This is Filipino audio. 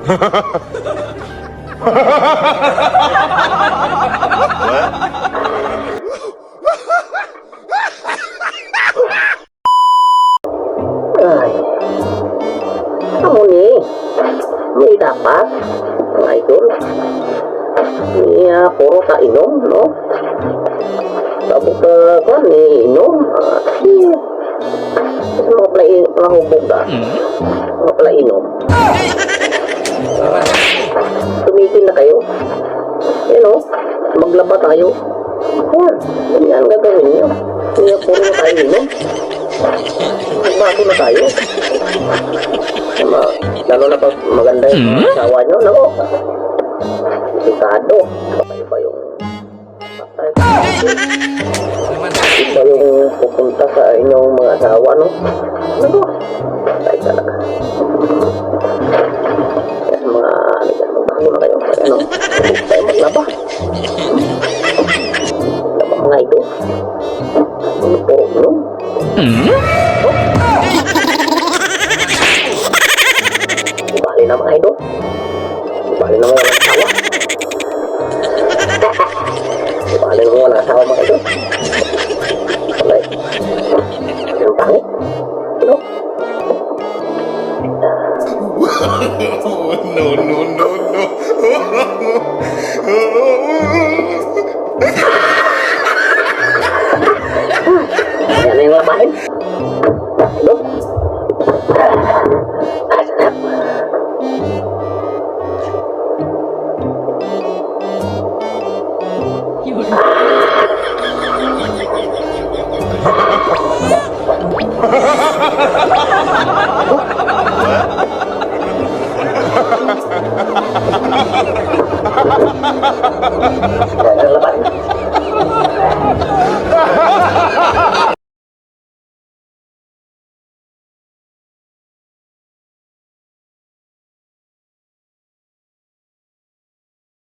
Ay. Amo ni. May dapat. Mga idol. Niya puro ka inom, no? Tapos ka, kung ni inom, ah, si... Mga pala, pala hubog ka. Mga pala inom. Maglaba tayo. Yan, ganyan ang gagawin niyo. Niya puro na tayo inom. Magbago na tayo. Ma, lalo na pag maganda yung asawa nyo, nako. Delikado. Kayo ba yung... Iba yung pupunta sa inyong mga asawa, no? Nako. Tayo talaga. Kaya mga... Magbago na kayo. Ano? Tayo maglaba. Ano po, no? Bali na mga idol. Bali na mga walang asawa. Bali na mga walang asawa mga idol. Alay. Ang pangit. No? no, no, no, no. Ayan na